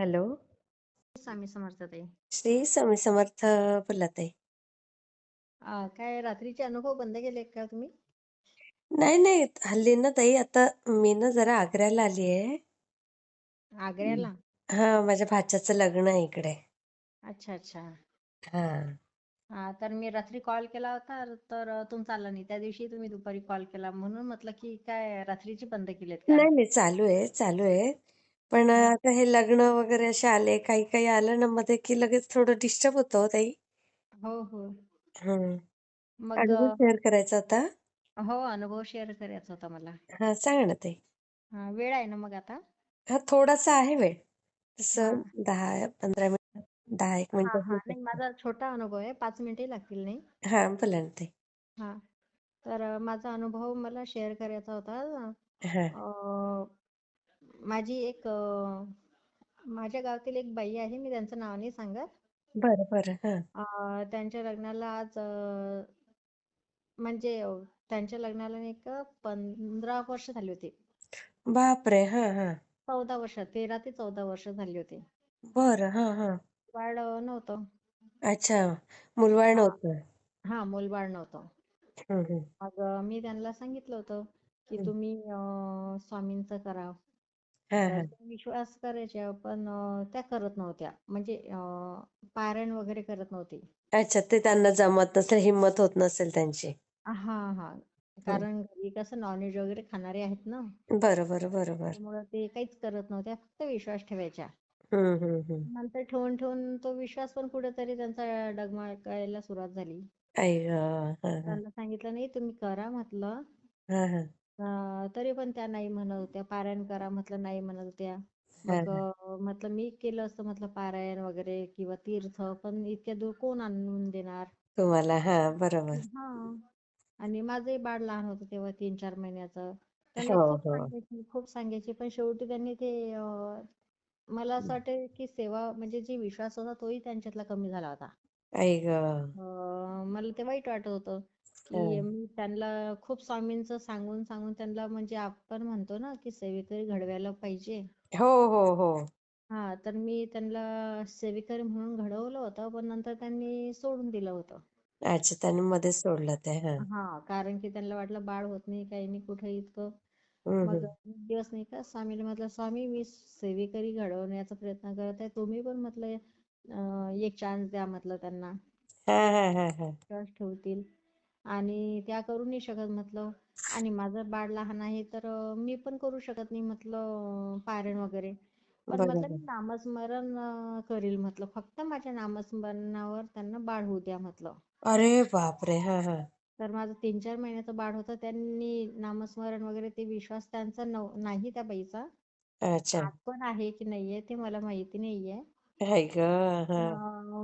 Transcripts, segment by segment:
Hello. Swami Samarth ताई. श्री स्वामी समर्थ बोला ताई. अ, काय रात्रीचे अनुभव बंद केले का तुम्ही? नाही, नाही. हल्ली ना ताई आता मी ना जरा आग्र्याला आली आहे. हं. आग्र्याला? हां, माझ्या भाच्याचं लग्न आहे इकडे. अच्छा, अच्छा. हां. हां, तर मी रात्री कॉल केला होता, तर अ, तुमचा आला नाही. त्या दिवशी तुम्ही दुपारी कॉल केला म्हणून म्हटलं की काय रात्रीचे बंद केलेत का? नाही, नाही. चालू आहे, चालू आहे. पण अ. आता हे लग्न वगैरे असे आले, काही-काही आलं ना मध्ये की लगेच थोडं डिस्टर्ब होतं हो ताई. हो, हो. हं. मग अनुभव अ, शेअर करायचा होता. हो, अनुभव शेअर करायचा होता मला. हां, सांगा ना ताई. हां, वेळ आहे ना मग आता? हां, थोडासा आहे वेळ. तसं हां. 10-15 मिनिट 10-1 हां, मिनिटं होऊ हां. नाही शकतं. माझा छोटा अनुभव आहे. 5 मिनिटही लागतील नाही. हां, बोला ना ताई. हां. तर अ, माझा अनुभव मला शेअर करायचा होता. हां. अ, माझी एक माझ्या गावातील एक बाई आहे, मी त्यांचं नाव नाही सांगत. बरं, बरं. हां. अ, त्यांच्या लग्नाला आज अ, म्हणजे अ, त्यांच्या लग्नाला नाही का 15 वर्ष झाली होती. बापरे! हां, हां. 14 वर्ष 13 ते 14 वर्ष झाली होती. बरं. हां, हां. बाळ अ, नव्हतं. अच्छा. मूलबाळ हां, नव्हतं. हां, मूलबाळ नव्हतं. हं, हं. मग अ, मी त्यांना सांगितलं होतं, की हं. तुम्ही अ, स्वामींचं करा. विश्वास करायच्या, पण अ, त्या करत नव्हत्या. म्हणजे अ, पारायण वगैरे करत नव्हती. अच्छा, ते त्यांना जमत नसेल, हिंमत होत नसेल त्यांची. हां, हां. हं. कारण घरी कसं नॉनव्हेज वगैरे खाणारे आहेत ना. बरोबर, बरोबर. त्यामुळं ते काहीच करत नव्हत्या. फक्त विश्वास ठेवायच्या. हं, हं, हं. नंतर ठेवून ठेवून तो विश्वास पण कुठेतरी त्यांचा डगमगायला सुरुवात झाली. आई गं! हां, हां. त्यांना सांगितलं, "नाही तुम्ही करा" म्हटलं. हां, हां. तरी पण त्या नाही म्हणत होत्या. पारायण करा म्हटलं, नाही म्हणत होत्या. मग हां. अ, म्हटलं मी केलं असतं म्हटलं पारायण वगैरे किंवा तीर्थ, पण इतक्या दूर कोण आणून देणार? तुम्हाला हां, बरोबर. हां. आणि माझंही बाळ लहान होतं तेव्हा 3-4 महिन्याचं. त्यांना हो, खूप हो. सांगायची, खूप सांगायची, पण शेवटी त्यांनी ते अ, मला असं वाटतं की सेवा म्हणजे जी विश्वास होता तोही त्यांच्यातला कमी झाला होता. आई गं! अ, मला ते वाईट वाटत होतं, की हां. मी त्यांना खूप स्वामींचं सांगून सांगून त्यांना म्हणजे आपण म्हणतो ना, की सेवेकरी घडवायला पाहिजे. हो, हो, हो. हां, तर मी त्यांना सेवेकरी म्हणून घडवलं होतं, पण नंतर त्यांनी सोडून दिलं होतं. अच्छा, त्यांनी मध्येच सोडलं ते. हां. हां, कारण की त्यांना वाटलं बाळ होत नाही, काही नाही कुठं इतकं. मग. एक दिवस नाही का स्वामीला म्हटलं, "स्वामी मी सेवेकरी घडवण्याचा प्रयत्न करत आहे. तुम्ही पण म्हटलं अ, एक चान्स द्या म्हटलं त्यांना. हां, हां, हां, हां. विश्वास ठेवतील आणि त्या करू नाही शकत म्हटलं आणि माझं बाळ लहान आहे तर मी पण करू शकत नाही म्हटलं पारायण वगैरे. पण म्हटलं मी. नामस्मरण करील म्हटलं. फक्त माझ्या नामस्मरणावर त्यांना बाळ होऊ द्या म्हटलं. अरे बापरे! हां, हां. तर माझं 3-4 महिन्याचं बाळ होतं. त्यांनी नामस्मरण वगैरे ते विश्वास त्यांचा नाही त्या बाईचा. पण आहे की नाहीये ते मला माहिती नाहीये.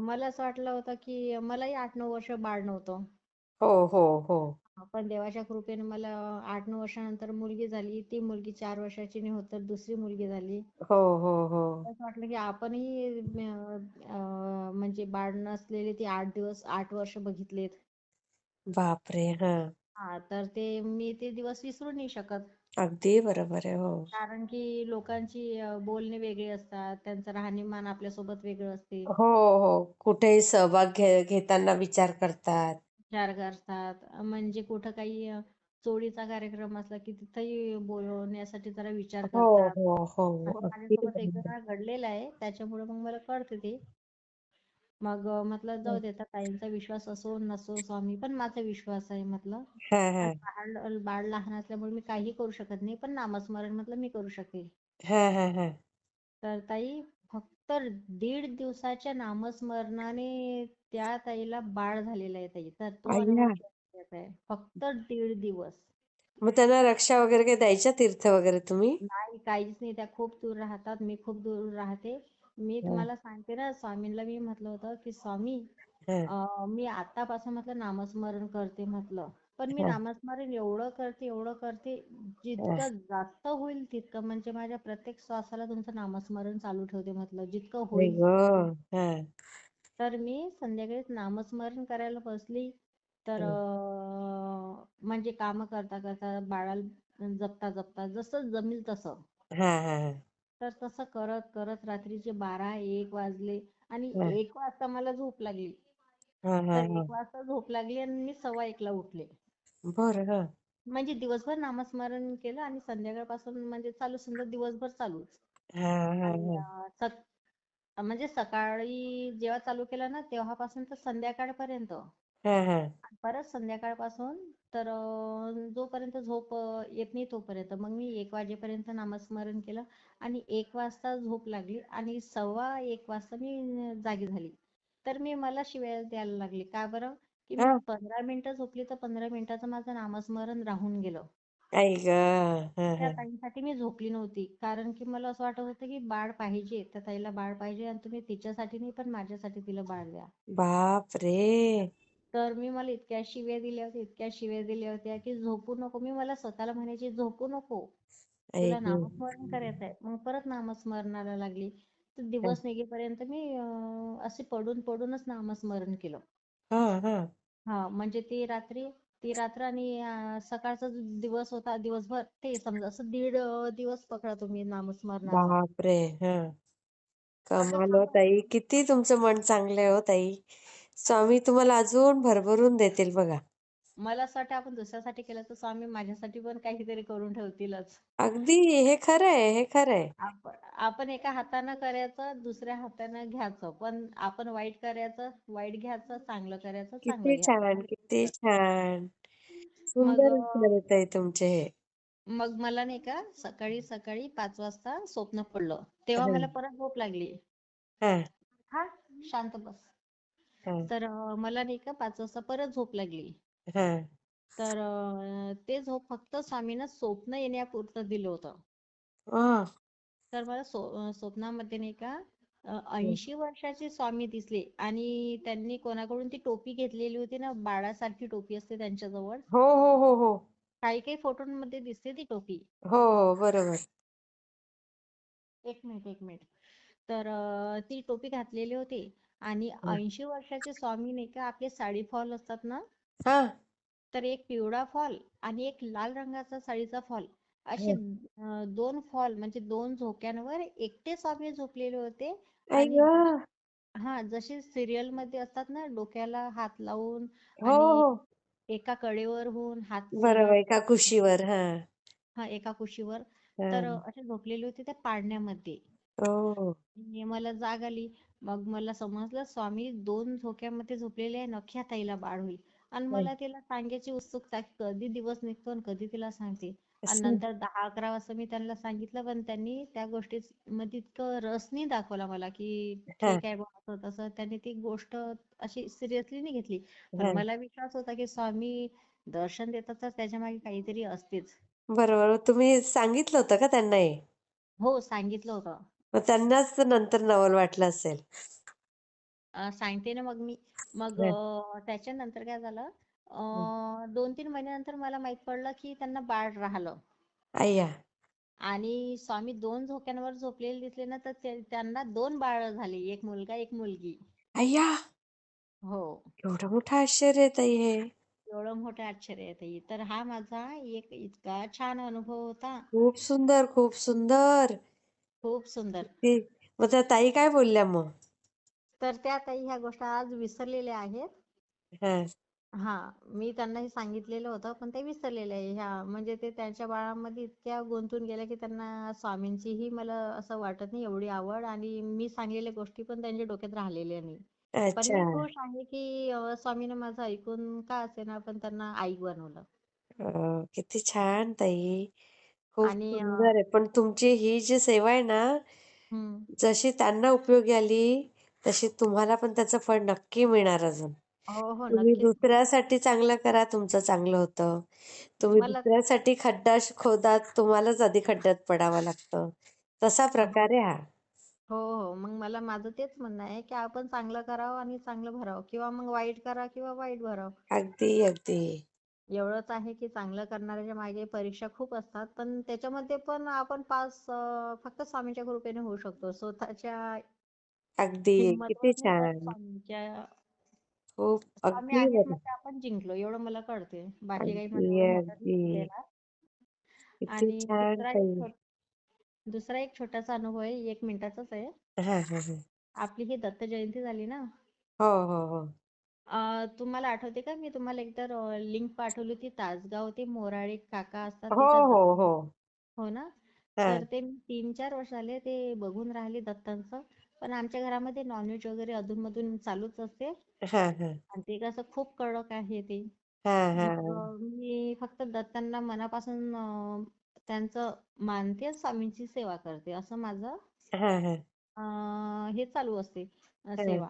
मला असं वाटलं होतं की मलाही 8-9 वर्ष बाळ नव्हतं. हो, हो, हो. पण देवाच्या कृपेने मला 8-9 वर्षानंतर मुलगी झाली. ती मुलगी 4 वर्षाची नाही होत तर दुसरी मुलगी झाली. हो, हो, हो. असं वाटलं की आपणही अ, अ, म्हणजे बाळ नसलेले ते 8 दिवस 8 वर्ष बघितलेत. बापरे! हां. हां, तर ते मी ते दिवस विसरू नाही शकत. अगदी बरोबर आहे. हो. कारण की लोकांची अ, बोलणे वेगळी असतात. त्यांचं राहणीमान आपल्यासोबत वेगळं असते. हो, हो. कुठेही सहभाग घे घेताना विचार करतात. विचार करतात. म्हणजे कुठं काही चोरीचा कार्यक्रम असला की तिथंही बोलवण्यासाठी जरा विचार हो, करतात. हो, हो. असं अगदी माझ्यासोबत एक बरोबर. वेळा घडलेलं आहे. त्याच्यामुळे मग मला कळतं ते. मग अ, म्हटलं जाऊ दे आता ताईंचा विश्वास असो नसो स्वामी पण माझा विश्वास आहे म्हटलं. हां, आणि हां. बाळ बाळ लहान असल्यामुळे मी काही करू शकत नाही. पण नामस्मरण म्हटलं मी करू शकेल. हां, हां, हां. तर ताई फक्त दीड दिवसाच्या नामस्मरणाने त्या ताईला बाळ झालेलं आहे ताई. तर आहे. फक्त दीड दिवस. मग त्यांना रक्षा वगैरे काही द्यायच्या तीर्थ वगैरे तुम्ही? नाही काहीच नाही. त्या खूप दूर राहतात. मी खूप दूर राहते. मी तुम्हाला सांगते ना स्वामींना मी म्हटलं होतं की स्वामी हां, अ, मी आतापासून म्हटलं नामस्मरण करते म्हटलं. पण मी नामस्मरण एवढं करते, एवढं करते. जितकं जास्त होईल तितकं म्हणजे माझ्या प्रत्येक श्वासाला तुमचं नामस्मरण चालू ठेवते म्हटलं. जितकं होईल! हां, तर मी संध्याकाळी नामस्मरण करायला बसली तर म्हणजे कामं करता करता बाळाला जपता जपता जसं जमेल तसं हां, हां, हां. तर तसं करत करत रात्रीचे बारा एक वाजले आणि एक वाजता मला झोप लागली तर एक वाजता झोप लागली आणि मी सव्वा एकला उठले बर म्हणजे दिवसभर नामस्मरण केलं आणि संध्याकाळपासून म्हणजे चालू समजा दिवसभर चालूच. हा हा आणि हा. अं, सक म्हणजे सकाळी जेव्हा चालू केलं ना तेव्हापासून तर संध्याकाळपर्यंत. हा हा. परत संध्याकाळपासून तर अं, जोपर्यंत झोप अं, येत नाही तोपर्यंत. मग मी एक वाजेपर्यंत नामस्मरण केलं आणि एक वाजता झोप लागली आणि सव्वा एक वाजता मी जागी झाली. तर मी मला शिव्या द्यायला लागली. का बरं? की मी हा. पंधरा मिनिटं झोपली तर पंधरा मिनिटाचं माझं नामस्मरण राहून गेलं. आई ग. हा त्या हा. ताईंसाठी मी झोपली नव्हती. कारण की मला असं वाटत होतं की बाळ पाहिजे त्या ताईला बाळ पाहिजे आणि तुम्ही तिच्यासाठी नाही पण माझ्यासाठी तिला बाळ द्या. बाप रे! तर मी मला इतक्या शिव्या दिल्या होत्या इतक्या शिव्या दिल्या होत्या की झोपू नको. मी मला स्वतःला म्हणायची झोपू नको. आई तुला ग. नामस्मरण करायचं आहे. मग परत नामस्मरणाला लागली. तर दिवस निघेपर्यंत मी अं, असे पडून पडूनच नामस्मरण केलं. हा हा. हा म्हणजे ती रात्री ती रात्र आणि अं, सकाळचा जो दिवस होता दिवसभर ते समजा असं दीड अं, दिवस पकडा तुम्ही नामस्मरणाचा. बाप रे हा. असं कमाल हो ताई. किती तुमचं मन चांगलं आहे हो ताई. स्वामी तुम्हाला अजून भरभरून देतील बघा. मला असं वाटतं आपण दुसऱ्यासाठी केलं तर स्वामी माझ्यासाठी पण काहीतरी करून ठेवतीलच. अगदी हे खरं आहे हे खरं आहे. आपण आपण एका हातानं करायचं दुसऱ्या हातानं घ्यायचं पण आपण वाईट करायचं वाईट घ्यायचं चांगलं करायचं चांगलं किती छान किती छान. मग सुंदर अं, विचार आहेत ताई तुमचे हे. मग मला नाही का सकाळी सकाळी पाच वाजता स्वप्न पडलं. तेव्हा मला परत झोप लागली. हा. हा शांत बस. हा. तर अं, मला नाही का पाच वाजता परत झोप लागली. हा. तर अं, ते झोप फक्त स्वामीनं स्वप्न येण्यापुरतं दिलं होतं. तर मला स्व- अं, स्वप्नामध्ये नाही का ऐंशी वर्षाचे स्वामी दिसले आणि त्यांनी कोणाकडून ती टोपी घेतलेली होती ना बाळासारखी टोपी असते त्यांच्याजवळ. हो हो हो हो. काही काही फोटोमध्ये दिसते ती टोपी. हो हो बरोबर. एक मिनिट एक मिनिट. तर अं, ती टोपी घातलेली होती आणि हा. ऐंशी वर्षाचे स्वामी नाही का आपले साडी फॉल असतात ना हा. तर एक पिवळा फॉल आणि एक लाल रंगाचा साडीचा फॉल. असे अं, दोन फॉल म्हणजे दोन झोक्यांवर एकटे स्वामी झोपलेले होते आई आणि ग. हा जसे सिरियलमध्ये असतात ना डोक्याला हात लावून हो आणि हो. एका कडेवर होऊन हात बरोबर सरळ एका कुशीवर हा. हा एका कुशीवर. हा. तर असे झोपलेले होते त्या पाळण्यामध्ये. ओ आणि मला जाग आली. मग मला समजलं स्वामी दोन झोक्यामध्ये झोपलेले आहे आता हिला बाळ होईल आणि मला तिला सांगायची उत्सुकता कधी दिवस निघतो आणि कधी तिला सांगते. आणि नंतर दहा अकरा वाजता मी त्यांना सांगितलं पण त्यांनी त्या गोष्टी मध्ये इतकं रस नाही दाखवला मला की ठीक आहे असं तसं. त्यांनी ती गोष्ट अशी सिरियसली नाही घेतली. पण मला विश्वास होता की स्वामी दर्शन देतात तर त्याच्यामागे काहीतरी असतेच. बरोबर. तुम्ही सांगितलं होतं का त्यांना हे हो सांगितलं होतं. त्यांनाच नंतर नवल वाटलं असेल. सांगते ना मग मी. मग त्याच्यानंतर काय झालं? दोन तीन महिन्यानंतर मला माहीत पडलं की त्यांना बाळ राहिलं. अय्या! आणि स्वामी दोन झोक्यांवर झोपलेले दिसले ना तर त्यांना दोन बाळ झाली. एक मुलगा एक मुलगी. अय्या! हो. एवढं मोठं आश्चर्य आहे ताई हे. एवढं मोठं आश्चर्य आहे ताई. तर हा माझा एक इतका छान अनुभव होता. खूप सुंदर खूप सुंदर. खूप सुंदर. मग ताई काय बोलल्या मग? तर त्या ताई ह्या गोष्टी आज विसरलेल्या आहेत. हा. हा मी त्यांना हे सांगितलेलं होतं पण ते विसरलेले आहे. ह्या म्हणजे ते त्यांच्या बाळामध्ये इतक्या गुंतून गेल्या की त्यांना स्वामींचीही मला असं वाटत नाही एवढी आवड. आणि मी सांगलेल्या गोष्टी पण त्यांच्या डोक्यात राहिलेल्या नाही. पण मी खुश आहे की स्वामीनं माझं ऐकून का असेना पण त्यांना आई बनवलं. किती छान ताई. खूप सुंदर आहे. पण तुमची ही जी सेवा आहे ना जशी त्यांना उपयोगी आली तशी तुम्हाला पण त्याचं फळ नक्की मिळणार अजून. हो हो तुम्ही नक्कीच. दुसऱ्यासाठी चांगलं करा तुमचं चांगलं होतं. तुम्ही मला दुसऱ्यासाठी खड्डा श- खोदात तुम्हालाच आधी खड्ड्यात पडावं लागतं. तसा हो प्रकार आहे हा. हो हो मग मला माझं तेच म्हणणं आहे की आपण चांगलं करावं आणि चांगलं भरावं किंवा मग वाईट करा किंवा वाईट भरावं. अगदी अगदी. एवढंच आहे की चांगलं करणाऱ्याच्या मागे परीक्षा खूप असतात पण त्याच्यामध्ये पण आपण पास अं, फक्त स्वामींच्या कृपेने होऊ शकतो. स्वतःच्या अगदी हिंमतवर किती नाही छान. स्वामींच्या खूप स्वामी अगदी म्हणजे आपण जिंकलो एवढं मला कळते बाकी काही मला अगदी एवढं मोठं नाही अगदी. दिसलेला किती आणि छान दुसरा एक ताई. छोट दुसरा एक छोटासा अनुभव आहे एक मिनिटाचाच आहे. हा हा हा. आपली ही दत्त जयंती झाली ना? हो हो हो. अं, तुम्हाला आठवते का? मी तुम्हाला एकदा लिंक पाठवली होती. तासगाव ते मोराळे काका असतात हो तिथं हो दत्त हो. हो ना? हा. तर ते मी तीन चार वर्ष झाले ते बघून राहिले दत्तांचं. पण आमच्या घरामध्ये नॉनव्हेज वगैरे अधूनमधून चालूच असते. हा हा. आणि ते कसं खूप कडक आहे ते. हा हा. अं, मी फक्त दत्तांना मनापासून अं, त्यांचं मानते आणि स्वामींची सेवा करते. असं माझं हा हा. अं, हे चालू असते अं, हा. सेवा.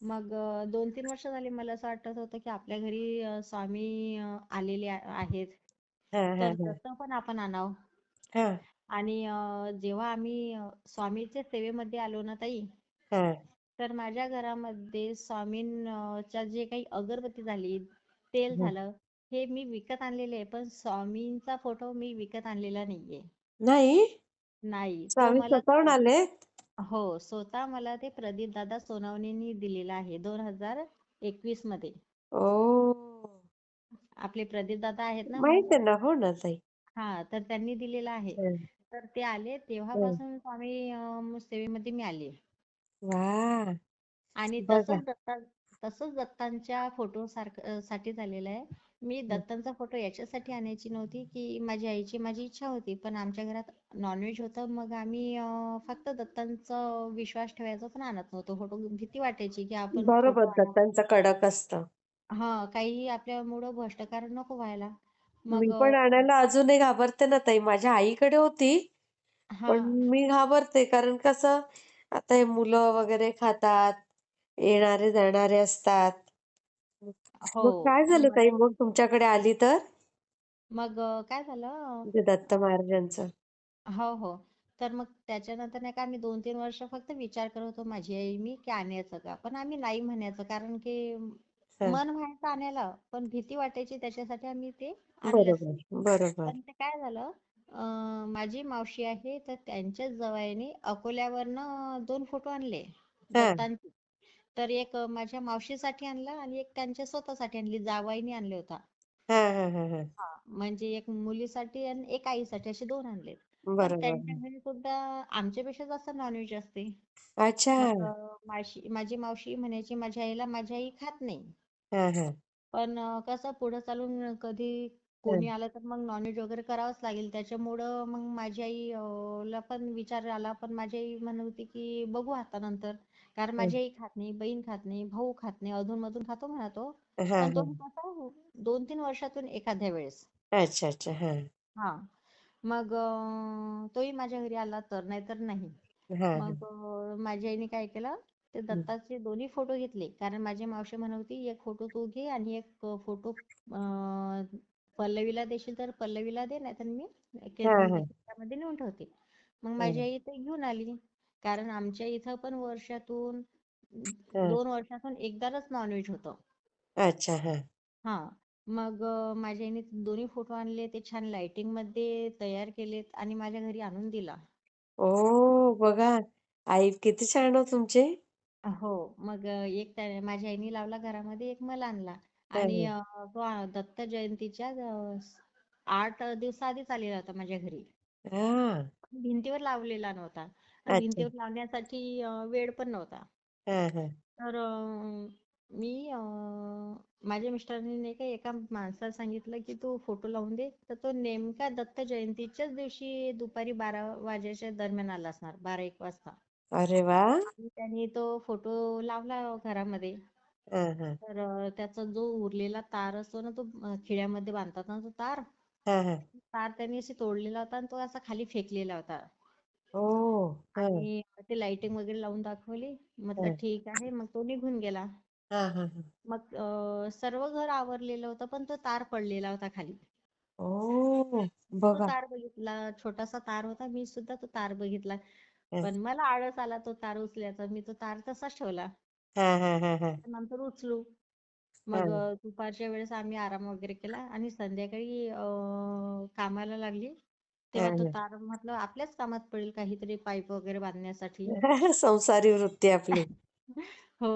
मग अं, दोन तीन वर्ष झाली मला असं वाटत होतं की आपल्या घरी अं, स्वामी अं, आलेले आहेत. हा तर हा. दत्त पण आपण आणावं. हा. आणि अं, जेव्हा आम्ही अं, स्वामीच्या सेवेमध्ये आलो ना ताई हा. तर माझ्या घरामध्ये स्वामींच्या जे काही अगरबत्ती झाली तेल झालं हे मी विकत आणलेले आहे पण स्वामींचा फोटो मी विकत आणलेला नाहीये. नाही? नाही. तो स्वामी मला स्वतःहून आलेत हो स्वतः मला ते प्रदीप दादा सोनवणेंनी दिलेलं आहे दोन हजार एकवीसमध्ये. ओ. आपले प्रदीप दादा आहेत ना? माहीत आहे ना हो ना ताई. हा तर त्यांनी दिलेलं आहे. हं, तर ते आले. हं. तेव्हापासून स्वामी सेवेमध्ये मी आले. वा. आणि तसंच दत्ता तसंच दत्तांच्या फोटो सारखं साठी झालेलं आहे. मी दत्तांचा फोटो याच्यासाठी आणायची नव्हती की माझ्या आईची माझी इच्छा होती. पण आमच्या घरात नॉनव्हेज होतं. मग आम्ही फक्त दत्तांचा विश्वास ठेवायचा पण आणत नव्हतो. फोटो भीती वाटायची की आपण बरोबर. दत्तांचं कडक असतं. हा. काही आपल्यामुळं भ्रष्टकार नको व्हायला. मग मी पण अं, आणायला अजूनही घाबरते ना ताई. माझ्या आईकडे होती हा. पण मी घाबरते. कारण कसं आता हे मुलं वगैरे खातात येणारे जाणारे असतात. हो मग काय मग झालं ताई? मग तुमच्याकडे आली तर? मग अं, काय झालं? म्हणजे दत्त महाराजांचं. हो हो. तर मग त्याच्यानंतर नाही का आम्ही दोन तीन वर्ष फक्त विचार करत होतो माझी आई मी की आणायचं का? पण आम्ही नाही म्हणायचं. कारण की हा मन व्हायचं आणायला पण भीती वाटायची त्याच्यासाठी आम्ही ते बरोबर बरोबर. पण ते काय झालं अं, माझी मावशी आहे तर त्यांच्याच जावयाने अकोल्यावरनं दोन फोटो आणले हा. दत्तांचे तर एक माझ्या मावशीसाठी आणला आणि एक त्यांच्या स्वतःसाठी आणली जावयाने आणले होता. हा हा हा हा. हा म्हणजे एक मुलीसाठी आणि एक आईसाठी असे दोन आणलेत. पण बरोबर. त्यांच्या घरी सुद्धा आमच्यापेक्षा जास्त नॉनव्हेज असते. अच्छा. मग अं, माशी माझी मावशी म्हणायची माझ्या आईला माझी आई खात नाही. हा हा. पण अं, कसं पुढे चालून कधी हा. कोणी आलं तर मग नॉनव्हेज वगैरे करावंच लागेल. त्याच्यामुळं मग माझी आई अं, ला पण विचार आला. पण माझी आई म्हणत होती की बघू आता नंतर. कारण माझी आई खात नाही बहीण खात नाही भाऊ खात नाही अधून मधून खातो म्हणा तो हा पण हा. तो कसं दोन तीन वर्षातून एखाद्या वेळेस. अच्छा अच्छा हा. हा. मग अं, तोही माझ्या घरी आला तर नाहीतर नाही. हा हा. मग अं, माझ्या आईने काय केलं? ते. दत्ताचे दोन्ही फोटो घेतले. कारण माझी मावशी म्हणत होती एक फोटो तू घे आणि एक फोटो पल्लवीला देशील तर पल्लवीला दे नाहीतर मी हा के- हा. खिशामध्ये नेऊन ठेवते. मग माझी आई ते घेऊन आली. कारण आमच्या इथं पण वर्षातून दोन वर्षातून एकदाच नॉनव्हेज होतं. अच्छा हा. हा. मग माझ्या आईने दोन्ही फोटो आणले. ते छान लाइटिंगमध्ये तयार केलेत आणि माझ्या घरी आणून दिला. ओ बघा. आई किती छान हो तुमचे. हो मग अं, एक त्या- माझ्या आईने लावला घरामध्ये एक मला आणला आणि अं, तो दत्त जयंतीच्या अं, आठ दिवसाआधीच आलेला होता माझ्या घरी. हा. भिंतीवर लावलेला नव्हता. आणि अच्छा. भिंतीवर लावण्यासाठी अं, वेळ पण नव्हता. हा हा. तर अं, मी अं, माझ्या मिस्टरांनी नाही का एका माणसाला सांगितलं की तू फोटो लावून दे. तर तो नेमका दत्त जयंतीच्याच दिवशी दुपारी बारा वाजेच्या दरम्यान आला असणार बारा एक वाजता. अरे वा. आणि त्यांनी तो फोटो लावला घरामध्ये. हा हा. तर अं, त्याचा जो उरलेला तार असतो ना तो अं, खिळ्यामध्ये बांधतात ना तो तार. हा हा. तार त्यांनी असे तोडलेला होता आणि तो असा खाली फेकलेला होता. ओ हा. आणि ते लाइटिंग वगैरे लावून दाखवली. म्हटलं हा. ठीक आहे मग तो निघून गेला. हा हा हा. मग अं, सर्व घर आवरलेलं होतं पण तो तार पडलेला होता खाली. ओ तो बघा तार बघितला छोटासा तार होता मी सुद्धा तो तार बघितला. हा. पण मला आळस आला तो तार उचलायचा मी तो तार तसाच ठेवला. हा हा हा हा. नंतर उचलू. हा. मग अं, दुपारच्या वेळेस आम्ही आराम वगैरे केला आणि संध्याकाळी अं, कामाला लागली. तेव्हा तो हा. तार म्हटलं आपल्याच कामात पडेल काहीतरी पाईप वगैरे बांधण्यासाठी. संसारी वृत्ती आपली. हो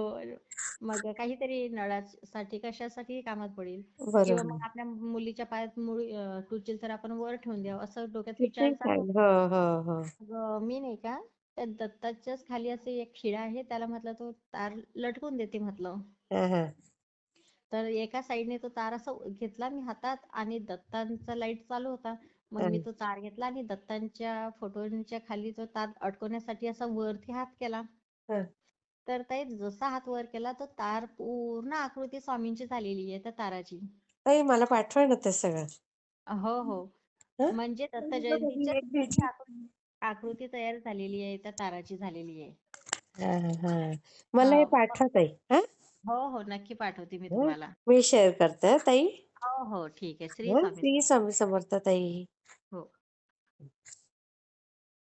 मग काहीतरी नळासाठी कशासाठी कामात पडेल? किंवा बरोबर. मग आपल्या मुलीच्या पायात मुळी अं, टुचेल तर आपण वर ठेवून द्यावं असं डोक्यात विचार चालू छान हो हो हो. मग मी नाही का त्या दत्ताच्याच खाली असे एक खिळा आहे त्याला म्हटलं तो तार लटकून देते म्हटलं. हा हा. तर एका साईडने तो तार असा घेतला मी हातात आणि दत्तांचा लाइट चालू होता. मग मी हा. तो तार घेतला आणि दत्तांच्या फोटोंच्या खाली तो तार अडकवण्यासाठी असा वरती हात केला. हा. तर ताई जसा हात वर केला तो तार पूर्ण आकृती स्वामींची झालेली आहे त्या ताराची. ताई मला पाठवा ना ते सगळं. हो हो. हं? म्हणजे दत्त जयंतीच्या दिवशी. आकृती आकृती तयार झालेली आहे त्या ताराची झालेली आहे. हा हा. मला हे हो. पाठवा ताई हा? हो हो. नक्की पाठवते मी हं? तुम्हाला. मी शेअर करते हं, ताई? हो हो. ठीक आहे. श्री हं? स्वामी श्री स्वामी समर्थ ताई. हो.